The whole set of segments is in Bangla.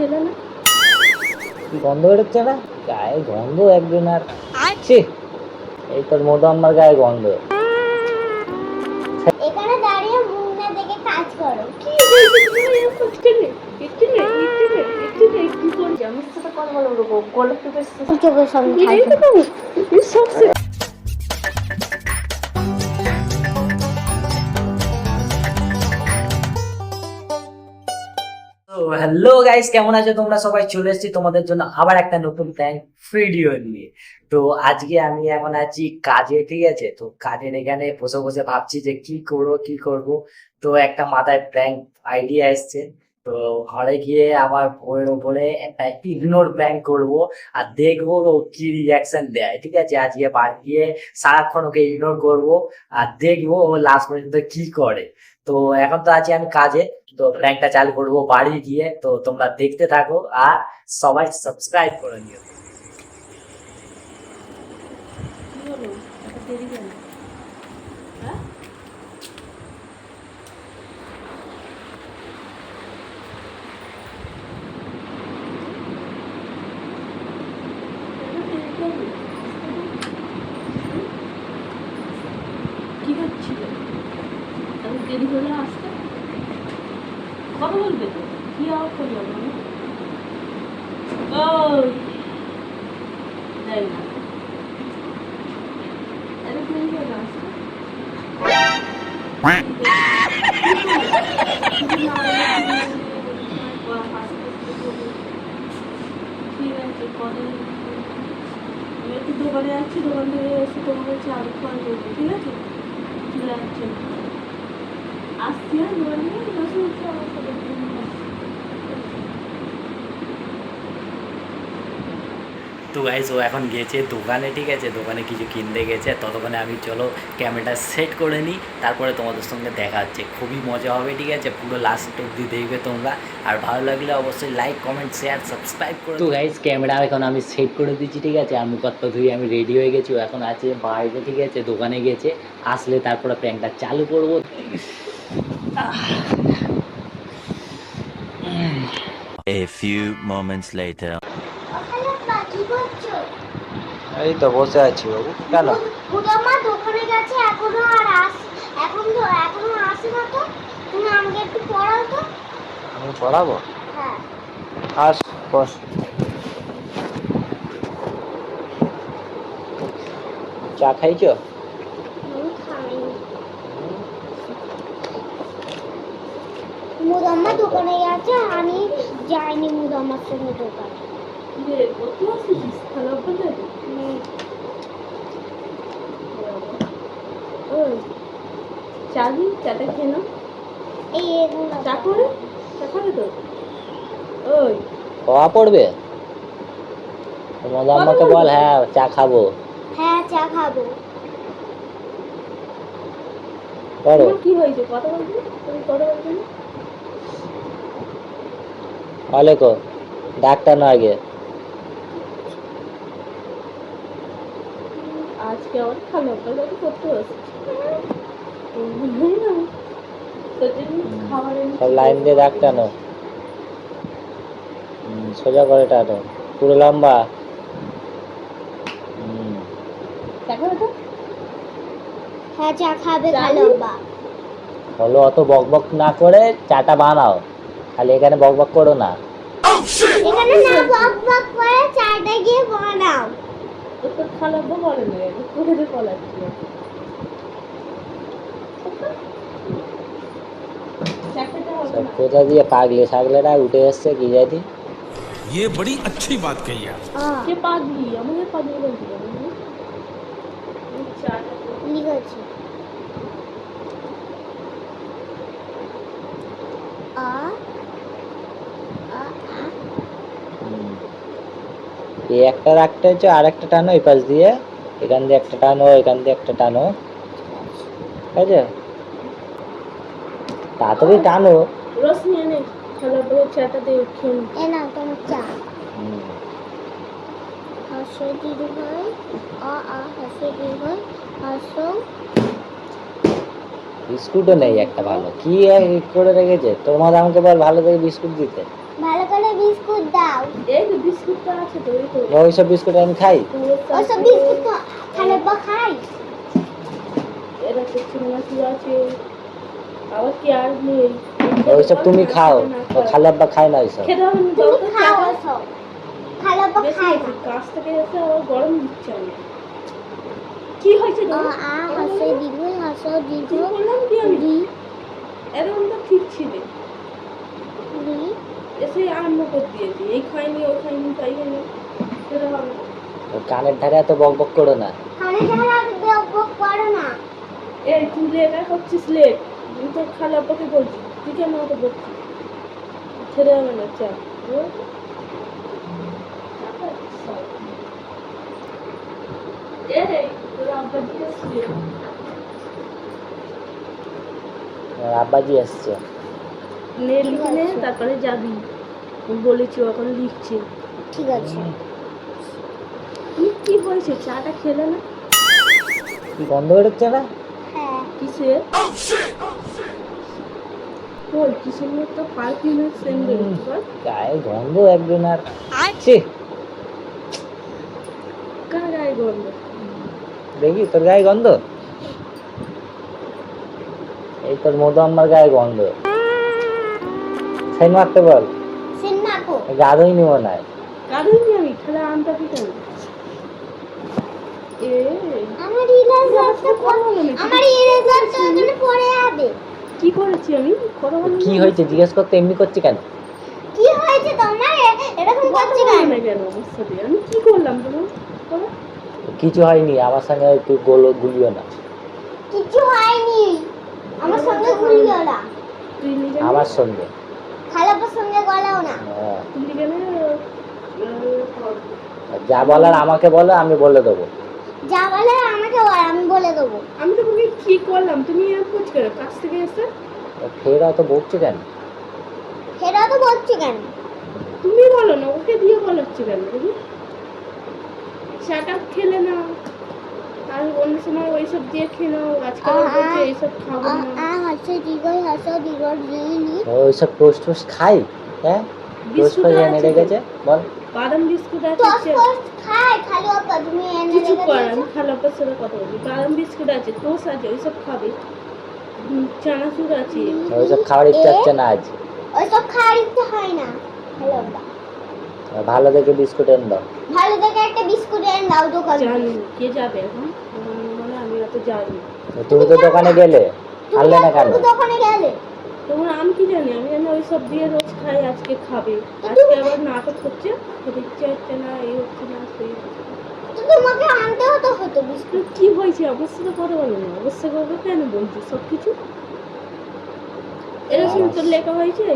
খেলে না। গন্ধ বেরোচ্ছে না? গায়ে গন্ধ একজন আর। ছি এই তোর মধু আমার গায়ে গন্ধ। এখানে দাঁড়িয়ে মুখ না দেখে কাজ করো। কি? হয়েছে তুমি এরকম একটু নে একটু হ্যালো গাইস কেমন আছো? তোমরা সবাই চলে এসেছি তোমাদের জন্য আবার একটা নতুন প্ল্যান ভিডিও নিয়ে। তো আজকে আমি এখন আছি কাজে, ঠিক আছে? তো কাজের এখানে বসে বসে ভাবছি যে কি করব, কি করব? তো একটা মাথায় প্ল্যান আইডিয়া এসছে। তো ঘরে গিয়ে আমার বইয়ের উপরে একটা ইগনোর প্ল্যান করব আর দেখব ও কি রিয়াকশন দেয়, ঠিক আছে? আজকে বাড়ি গিয়ে সারাক্ষণ ওকে ইগনোর করব আর দেখব ও লাস্ট পর্যন্ত কি করে। তো এখন তো আছি আমি কাজে, তো প্র্যাঙ্কটা চালু করব বাড়ি গিয়ে, তো তোমরা দেখতে থাকো আর সবাই সাবস্ক্রাইব করে নিও কি হলো এত দেরি কেন হ্যাঁ এত দেরি কেন? কি হচ্ছিল এত দেরি হলে আসতে কথা বলবে তো কি আওয়াজ করলাম আমি ওই যাই না এত দেরি হলে আসতে ঠিক আছে পরে আমি একটু দোকানে যাচ্ছি দোকান থেকে এসে তোমাকে চাল ফোন করব ঠিক আছে। চলে যাচ্ছে আসছি আর দোকানে আমার সাথে তো গাইস ও এখন গেছে দোকানে ঠিক আছে? দোকানে কিছু কিনতে গেছে ততক্ষণে আমি চলো ক্যামেরাটা সেট করে নিই তারপরে তোমাদের সঙ্গে দেখা হচ্ছে। খুবই মজা হবে ঠিক আছে? পুরো লাস্ট অব্দি দেখবে তোমরা। আর ভালো লাগলে অবশ্যই লাইক কমেন্ট শেয়ার সাবস্ক্রাইব করে তো গাইস ক্যামেরা এখন আমি সেট করে দিচ্ছি ঠিক আছে? আর মুখত্ব ধুয়ে আমি রেডি হয়ে গেছি ও এখন আছে বাইরে ঠিক আছে? দোকানে গেছে আসলে তারপরে প্র্যাঙ্কটা চালু করব। A few moments later. এই তো বসে আছি বাবু। কেন? দোকানে গেছে এখনও আর আস এখন তো এখনও আসে না তো। তুমি আমাকে একটু পড়াও তো। আমি পড়াবো? হ্যাঁ। আস বস। চা খাইছো? আমি খাইনি। দোকানে গেছে আমি যাইনি মুদম্মার সঙ্গে দোকানে। চা দি চাটা খেয়ে নাও চা করে চা করে তো ওই খাওয়া পড়বে তোমাদের আমাকে বল হ্যাঁ চা খাব হ্যাঁ চা খাব করো কি হয়েছে কথা তুমি কথা বলবে না ডাক্তার না আগে আজকে আমার বলে করতে হচ্ছে সব লাইন দিয়ে সোজা করে টাটো পুরো লম্বা। তো হ্যাঁ চা খাবে ভালো। হলো অত বক বক না করে চাটা বানাও। খালি এখানে বক বক করো না। এখানে না বক বক করে চাটা গিয়ে বানাও। Doktor Kalabba var mı? Doktor Hedef var mı? सब कोता दिया पागले सागलेरा उठे हस्से की जाती। ये बड़ी अच्छी बात कही है। हाँ। ये पागली है मुझे पागली है। এই একটা রাখতে হচ্ছে আর একটা টানো এই পাশ দিয়ে এখান দিয়ে একটা টানো এখান দিয়ে একটা টানো। ঠিক আছে তাড়াতাড়ি টানো। রস নিয়ে নে খারাপ বলে চাটা দিয়ে খেয়ে নে। এ নাও তোমার চা। হুম। হাসো দিদি ভাই আ আ হাসো দিদি ভাই হাসো। বিস্কুটও নেই একটা ভালো। কি আর করে রেখেছে? তোর মা আমাকে বল ভালো থেকে বিস্কুট দিতে। বিস্কুট দাও। এই তো বিস্কুটটা আছে তো এই তো। ওইসব বিস্কুট আমি খাই। ওসব বিস্কুট তো খালে বা খাই। এটা তো চিংড়ি আছে। আবার কি আর নেই? ওইসব তুমি খাও। খালি আব্বা খায় না ওইসব। খেতে হবে তুমি খাও টাকা- খালে বা বেশি খাই হয়েছে, থেকে এসে আবার গরম দিচ্ছে কি হয়েছে তোমার? আ হাসে দিব হাসো দিব। কি বললাম কি আমি? এরকম তো ঠিক ছিল। এসে আরম্ভ করে দিয়েছি। এই খাইনি ও খাইনি তাই খাইনি সেটা হবে কানের ধারে এত বক বক করো না। খানে যারা বেও করো না। এই তুই লেটা করছিস লেট তুই তো খালি আব্বাকে বলছি তুই কেন ওকে বলছিস ছেড়ে হবে না চা এই তোর আব্বা দিয়ে আব্বাজি আসছে নে লিখে নে তারপরে যাবি। বলেছি এখন লিখছে। ঠিক আছে। কি হয়েছে? চাটা খেলে না? কি গন্ধ বেরোচ্ছে না? হ্যাঁ। কিসের? ওই কিসের মতো পারফিউমের সেন্ট বেরোচ্ছে বল। গায়ে গন্ধ একজন আর। ছি। কার গায়ে গন্ধ? দেখি তোর গায়ে গন্ধ? এই তোর মধু আমার গায়ে গন্ধ। সাইন মারতে বল। সিনমাকো গা ধুইনি মনে হয় কারণই আমি খেলা আমটা পিটান এ আমার ইরেজারটা আমার ইরেজারটা ওখানে পড়ে যাবে কি করেছি আমি? কথা কি হয়েছে? জিজ্ঞেস করতে এমনি করছি কেন? কি হয়েছে তোমার? এরকম করছে কেন? আমি কি করলাম তোমার কিছু হয়নি আমার সঙ্গে একটু গোল গুলিও না। কিছু হয়নি। আমার সঙ্গে গুলিও না। আমার সঙ্গে। সঙ্গে গলাও না। কেন যা বলার আমাকে বলো আমি বলে দেবো। যা বলে আমাকে বল আমি বলে দেবো। আমি তো তোমাকে কি করলাম? তুমি এরকম করছ কেন? কাছ থেকে এসে? ফেরা অত বকছে কেন? ফেরা তো বলছি কেন? তুমি বলো না ওকে দিয়ে বলাচ্ছি কেন? তুমি চাটা খেলে না। আর অন্য সময় ওইসব দিয়ে খেয়ে নাও আজকাল বলছে এইসব খাব না। আ হাসো দিগো হাসো দিগো রিলি ওইসব টোস্ট টোস্ট খাই? হ্যাঁ? টোস্ট বিস্কুট করে এনে। রেখেছে? বল। বাদাম বিস্কুট আছে টস চে- খাই খালি ওপর তুমি এনে কিছু দিয়েছ। আমি সাথে কথা বলছি। বাদাম বিস্কুট আছে টোস্ট আছে ওইসব খাবে। চানাচুর আছে। ওইসব খাওয়ার ইচ্ছা হচ্ছে না আজ। ওইসব খাওয়ার ইচ্ছে হয় না। হ্যালো ভালো দেখে বিস্কুট এনে দাও। ভালো দেখে একটা বিস্কুট এনে দাও দোকান। জানি কে যাবে এখন? মানে আমি অত যাইনি তুমি তো দোকানে গেলে আনলে না কেন? দোকানে গেলে? তখন আমি কি জানি? আমি জানি ওইসব দিয়ে রোজ খাই আজকে খাবে। আজকে আবার নাটক করছে খেতে ইচ্ছে হচ্ছে না এই হচ্ছে না সেই হচ্ছে না। তো তোমাকে আনতে হতো হতো বিস্কুট। কি হয়েছে? আমার তো কথা বলো না। অবশ্যই করবে কেন বলছি? সব কিছু এরকম তোর লেখা হয়েছে?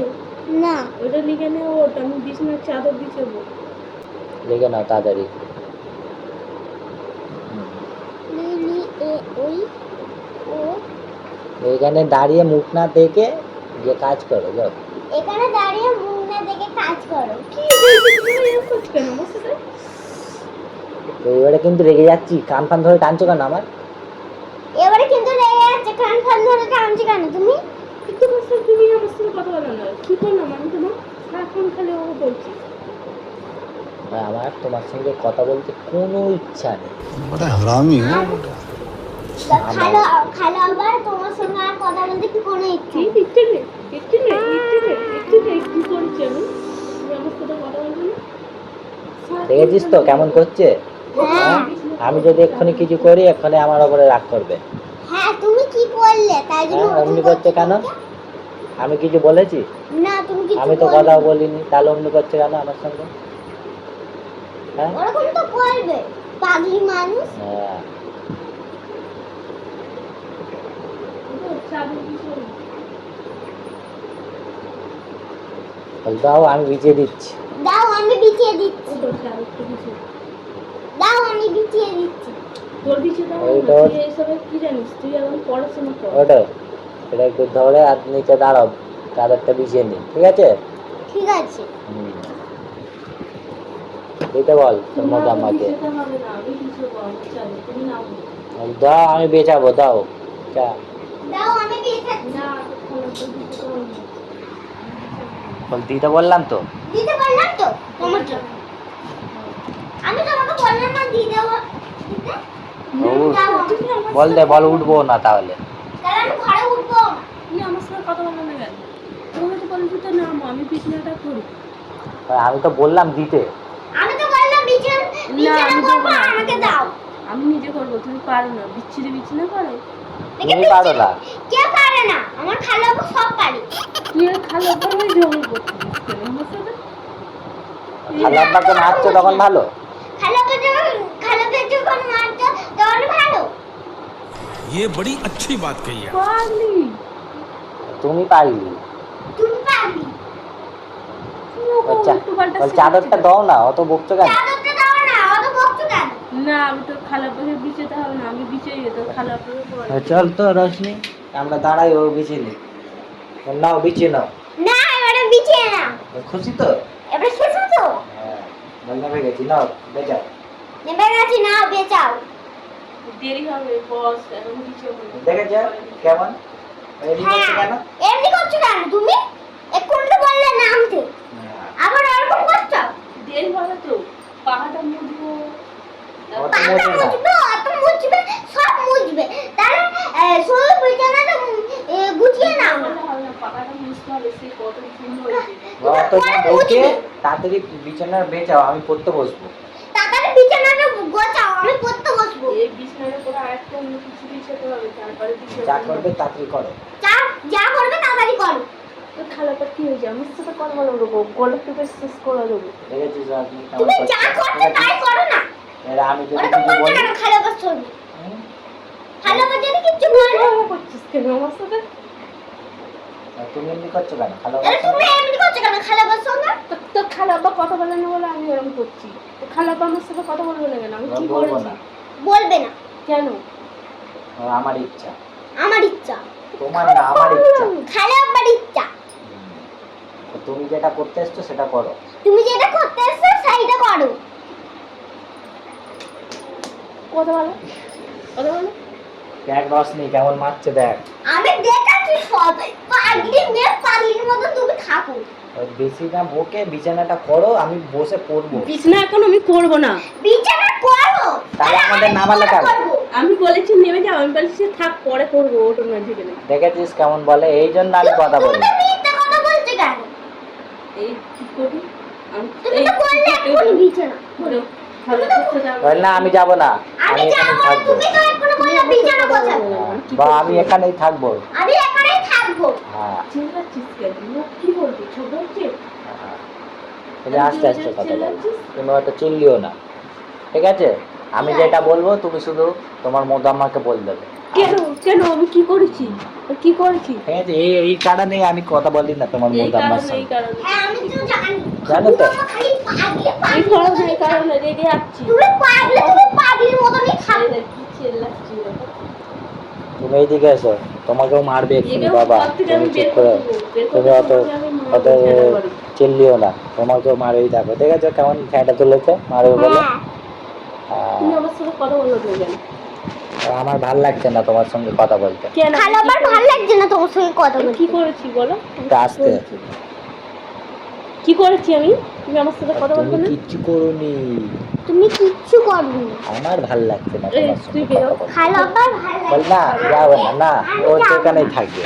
না। ওটা লিখে নে ওটা আমি বিছনার চাদর বিছাবো লিখে নাও তাড়াতাড়ি। লিলি এ ওই ও। এইখানে দাঁড়িয়ে মুখ না দেখে গিয়ে কাজ করো যাও। এখানে দাঁড়িয়ে মুখ না দেখে কাজ করো। কি কেন? তো। এবারে কিন্তু রেগে যাচ্ছি। কান ফান ধরে টানছো কেন আমার? এবারে কিন্তু লেগে যাচ্ছে। কান ফান ধরে টানছি কেন তুমি? কিন্তু বছর তুমি আমার কথা বলো না। কি করলাম আমি তোমার সারাক্ষণ খালি ও বলছি। আমার তোমার সঙ্গে কথা বলতে কোনো ইচ্ছা নেই। দেখেছিস তো কেমন করছে? আমি যদি এক্ষুনি কিছু করি এক্ষুনি আমার ওপরে রাগ করবে। হ্যাঁ তুমি কি তাই জন্য হ্যাঁ, অমনি করছে কেন? আমি কিছু বলেছি? না তুমি কিছু আমি তো কথা বলিনি। তাহলে অমনি করছে কেন আমার সঙ্গে? হ্যাঁ? ওরকম তো করবে। পাগলি মানুষ। হ্যাঁ। দাও আমি ভিজিয়ে দিচ্ছি। দাও আমি বিছিয়ে দিচ্ছি। দাও আমি বিছিয়ে দিচ্ছি। তোর বিছে দাও ওই না, তোর- তুই এসবে কি জানিস? তুই এখন পড়াশোনা কর। ওটা এটা একটু ধরে আর নিচে দাঁড়াও চাদরটা বিছিয়ে ঠিক আছে? ঠিক আছে। হুম। বল তোর আমাকে। দাও আমি বেচাবো দাও চা দিতে বললাম তো। দিতে পারলাম তো আমি তোমাকে বললাম না দিয়ে দেবো। বল দে বল উঠবো না তাহলে। তাহলে আমি তো বলছি তো নাম আমি বিছনাটা করি। আমি তো বললাম দিতে। আমি তো বললাম বিছানা বিছানা আমি না। আমাকে দাও। আমি নিজে করব তুমি পারো না বিচ্ছিরি বিছনা করে। তুমি পারো না। কে পারে না? আমার খালাবো সব পারে। তুই আর খালো করে জমি করছিস কেন আমার সাথে? খালা মারছো তখন ভালো খালাবো যখন খালাবো যখন মারতো তখন ভালো ये बड़ी अच्छी बात कही है পাগলি তুমি পারলি তুমি পারবি তুমি ওকে বল চা- উল্টো পাল্টা বল শেখাচ্ছিস চাদরটা কেন? দাও না অত বকছো কেন চাদরটা দাও না অত বকছো কেন না আমি তো খালা পাখে বিচেতে হবে না আমি বিচে যেত খালা পাখে পরে চল তো রশনি আমরা দাঁড়াই ও বিছিয়ে নি নাও বিছিয়ে নাও না এবারে বিছিয়ে না খুশি তো এবারে শেষ তো হ্যাঁ বল নেমে গেছি নাও বেজাও নেবে গেছি না বেচাও দেরি হবে বস দেখেছ? কেমন? রেডি করছ হ্যাঁ কেন? এমনি করছ কেন? তুমি? এক্ষুনি তো বললে নামতে হ্যাঁ। আবার করছ? দেরি হবে তো। পাহাড়টা মুড়বো অত না সব মুছবে। তাহলে বিছানাটা গুছিয়ে নাও। না হবে না পাহাড়টা মুছতে হবে সে কত সুন্দর হয়েছে। অত না বকে তাড়াতাড়ি বিছানার বেচাও আমি পড়তে বসবো তাড়াতাড়ি বিছানাটা গোছাও আমি পড়তে বসবো এই বিছানার উপরে আরেকটা অন্য কিছু বিছাতে হবে তারপরে যা করবে তাড়াতাড়ি করো। যা যা করবে তাড়াতাড়ি করো। তো খালাটা কি হয়েছে? আমার সাথে কথা বলা শেষ করে দেবো। তুমি যা করছ? তাই করো না। এবার আমি যদি কিছু বলি কেন খালো করছ হুম? খালো করছ কিচ্ছু করছিস কেন আমার সাথে? তুমি এমনি করছ কেন? ভালো তুমি এমনি করছ কেন? খালো করছ না। তো তো খালাপা কথা বলে না বলে আমি এরকম করছি। তো খালাপা আমার সাথে কথা বলবে না কেন? আমি কি বলব না। বলবে না। কেন? আমার ইচ্ছা। আমার ইচ্ছা। তোমার না আমার ইচ্ছা। খালো আব্বার ইচ্ছা। তুমি যেটা করতে এসছো সেটা করো। তুমি যেটা করতে এসছো সেইটা করো। কথা বলো। কথা বলো। দেখ রসনি কেমন মারছে দেখ। আমি দেখাচ্ছি সব। পাগলি মেয়ে পাগলির মতো তুমি থাকো। বেশি না বকে বিছানাটা করো আমি বসে পড়ব। বিছনা এখন আমি করব না। বিছানা করো তাহলে আমাদের নামালে কেন? করব। আমি বলেছি নেমে যাও আমি বলেছি থাক পরে করব ওটো না ঠিক না দেখেছিস কেমন বলে? এই জন্য আমি কথা বলি। তুমি মিথ্যে কথা বলছো কেন? এই কি আমি তুমি তো বললে এক্ষুনি বিছানা। বলো, ভালো না আমি যাব না। আমি এখানে যাব থাকব। তুমি তো এক্ষুনি বললে বিছানা হ্যাঁ, বা আমি এখানেই থাকব। আমি এখানেই হ্যাঁ। চিল্লাচ্ছিস কেন লোক কি বলবি? ছোট হচ্ছে হ্যাঁ। তুমি আস্তে আস্তে কথা বলো। তুমি হয়তো চিল্লিও না। ঠিক আছে? আমি যেটা বলব তুমি শুধু তোমার মতো আমাকে বল দেবে। কেন? কেন? আমি কি করেছি? কি করেছি? আছে এই এই কারণে আমি কথা বলি না তোমার মতো আমার এই কারণে হ্যাঁ আমি তো জানি। জানো তো? তুমি খালি পাগলি এই কারণে এই কারণে রেগে যাচ্ছি তুমি পাগলি তুমি পাগলির মতনই থাকো। কি চিল্লাচ্ছি। দেখো। তুমি এইদিকে এসো তোমাকেও মারবে এক্ষুনি বাবা। তুমি চুপ করে তুমি অত অত চিল্লিও না তোমাকেও মারেই থাকো। ঠিক আছে কেমন ফ্যাটা তুলেছে? মারবে বলে? হ্যাঁ। তুমি আমার ভালো লাগছে না তোমার সঙ্গে কথা বলতে। আমার আবার লাগছে না তোমার সঙ্গে কথা বলতে কি করেছি বলো? আস্তে। কি করেছি আমি? তুমি আমার সাথে কথা বলবে না? কিচ্ছু করোনি। তুমি কিচ্ছু করবে না আমার ভালো লাগছে না তোমার তুই বেরো। বলতে। খালো ভালো লাগছে। না যাব না না ও সেখানেই থাকবে।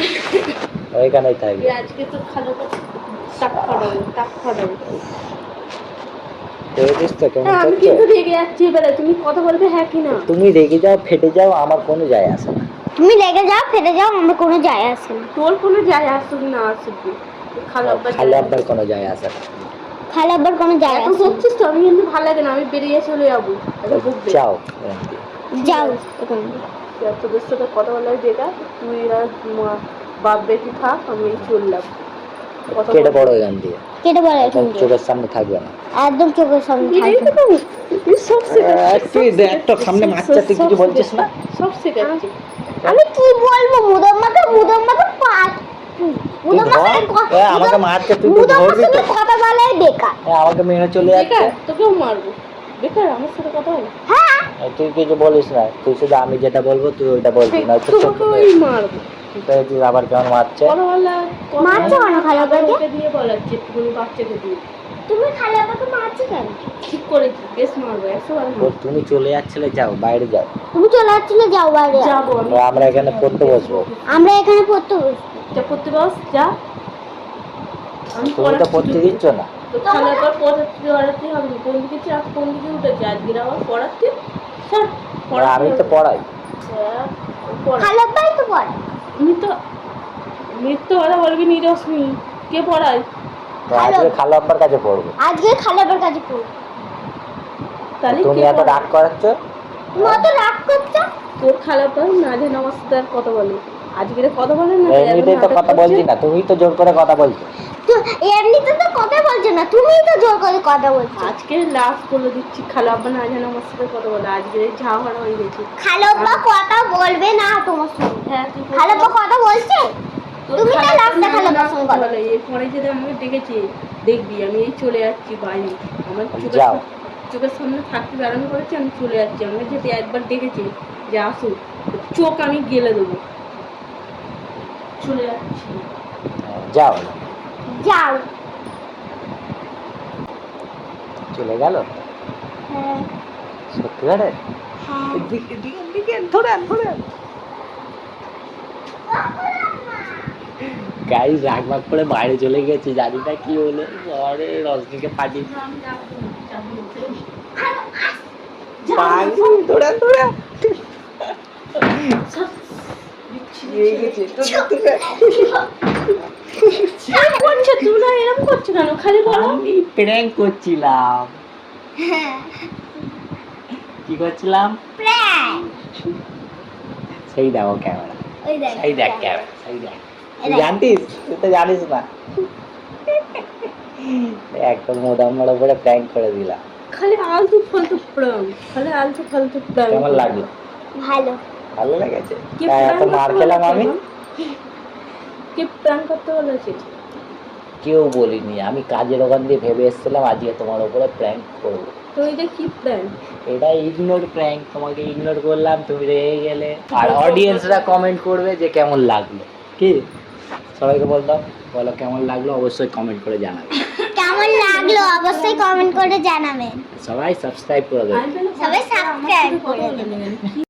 ওইখানেই থাকবে। আজকে তো খালো টাক ফাটাবো টাক আমি কিন্তু রেগে যাচ্ছি এবারে। তুমি কথা বলবে হ্যাঁ কি না? তুমি রেগে যাও ফেটে যাও আমার কোনো যায় আসে না। তুমি যাও ফেটে যাও আমার কোনো যায় আসে না। তোর কোনো যায় আসুক না আসুক। খালো আব্বার আব্বার কোনো যায় আসে না খালো আবার কোনো বকছিস তো আমি কিন্তু ভালো লাগে না আমি বেরিয়ে চলে যাব। যাও যাও এখান। তোদের সাথে কথা বলে বেকার তুই আর মা- বাপ বেটি থাক আমি চললাম। কেটে এখান দিয়ে। কেটে এখান থেকে। চোখের সামনে থাকবে না। একদম চোখের সামনে থাকবে সব তুই দেখ সামনে বাচ্চা, তুই কিছু বলছিস না? সব শেখাচ্ছি আমি কি বলব মুদম্মাকে মুদম্মাকে পাঁচ আমাকে মারছে, তুই তো ধরবি তো। কথা বলাই বেকার। আমাকে মেরে চলে যাচ্ছে। তোকেও মারবো। বেকার আমার সাথে কথা বলো। হ্যাঁ। তুই কিছু বলিস না। তুই শুধু আমি যেটা বলব তুই ওইটা বলবি না তো তোমাকে ওই মারবো। তুই আবার কেমন মারছে? বলো বলো। কেন খালাবাকে? দিয়ে বলাচ্ছি একটুখানি বাচ্চাকে দিয়ে। তুমি খালাবাকে মারছো কেন? ঠিক করেছি বেশ মারবো একশো বার তুমি চলে যাচ্ছিলে যাও বাইরে যাও। তুমি চলে যাচ্ছিলে যাও বাইরে। যাব আমরা এখানে পড়তে বসবো। আমরা এখানে পড়তে বসবো। যা করতে পারস যা। আমি পড়তে দিচ্ছ না? তো খালার পর পড়াতে পড়াতে হবে কোন দিকে চাপ কোন দিকে উঠেছে আজকে আবার পড়াচ্ছে। স্যার আর আমি তো পড়াই। পড়া খালাবাই তো পড়ে। আমি তো মিথ্যে কথা বলবি নি রশ্মি। কে পড়ায়? তো আজকে খালো। আব্বার কাছে পড়ব। আজকে খালাবার কাছে পড়ব। তাহলে তুমি কে এত? রাগ করাচ্ছ? তুমি রাগ করছ? তোর খালার পর নাজে নমস্কার কথা বলে। আজকে কথা বলে না এমনিতেই তো কথা বলছি না তুমি তো জোর করে কথা বলছো। এমনিতে তো কথা বলছো না তুমিই তো জোর করে কথা বলছো। আজকে লাস্ট বলে দিচ্ছি খালা আব্বা নাজে নমস্কার কথা বলে আজকে হয়ে গেছে। খালাব্বা কথা বলবে না তোমার সঙ্গে। হ্যাঁ বল। খালাব্বা কথা বলছে? তুমি তো নমস্কার সঙ্গে কথা বলে এরপরে যদি আমাকে ডেকেছে দেখবি আমি এই চলে যাচ্ছি বাইরে আমার চোখের যাও। চোখের সামনে থাকতে বারণ করেছে আমি চলে যাচ্ছি। আমাকে যদি একবার ডেকেছে যে আসুক চোখ আমি গেলে দেবো। চলে যাচ্ছি হ্যাঁ, যাও যাও চলে গেল হ্যাঁ সত্যি করে হ্যাঁ এদিকে, এদিকে, এদিকে, ধরে আন, ধরে আন। গাই রাগ রাগ করে বাইরে চলে গেছে জানি না কি হলো ঘরে রজনীকে পাঠিয়ে যাব। ধরে আন, প্র্যাঙ্ক করছিলাম কি করছিলাম সেই দেখো ক্যামেরা সেই দেখ ক্যামেরা সেই দেখ এই তুই জানতিস তুই তো জানিস না একটা মোদাম মোড় উপরে প্র্যাঙ্ক করে দিলাম খালি আলতু ফালতু প্রাণ খালি আলতু ফালতু প্রাণ কেমন লাগল ভালো ভালো লেগেছে? প্রাণ এত মার খেলাম আমি? কে প্রাণ করতে বলেছে? কেউ বলিনি। আমি কাজের ওখান দিয়ে ভেবে এসেছিলাম আজকে তোমার উপরে প্র্যাঙ্ক করব। তো এটা কি প্রাণ এটা ইগনোর প্র্যাঙ্ক তোমাকে ইগনোর করলাম তুমি রেগে গেলে। আর অডিয়েন্সরা কমেন্ট করবে যে কেমন লাগল। কি? সবাইকে বলতাম বলো কেমন লাগল অবশ্যই কমেন্ট করে জানাবে। কেমন লাগল অবশ্যই কমেন্ট করে জানাবেন সবাই সাবস্ক্রাইব করে দেবে। আমি বললাম, সবাই কথা করে। কি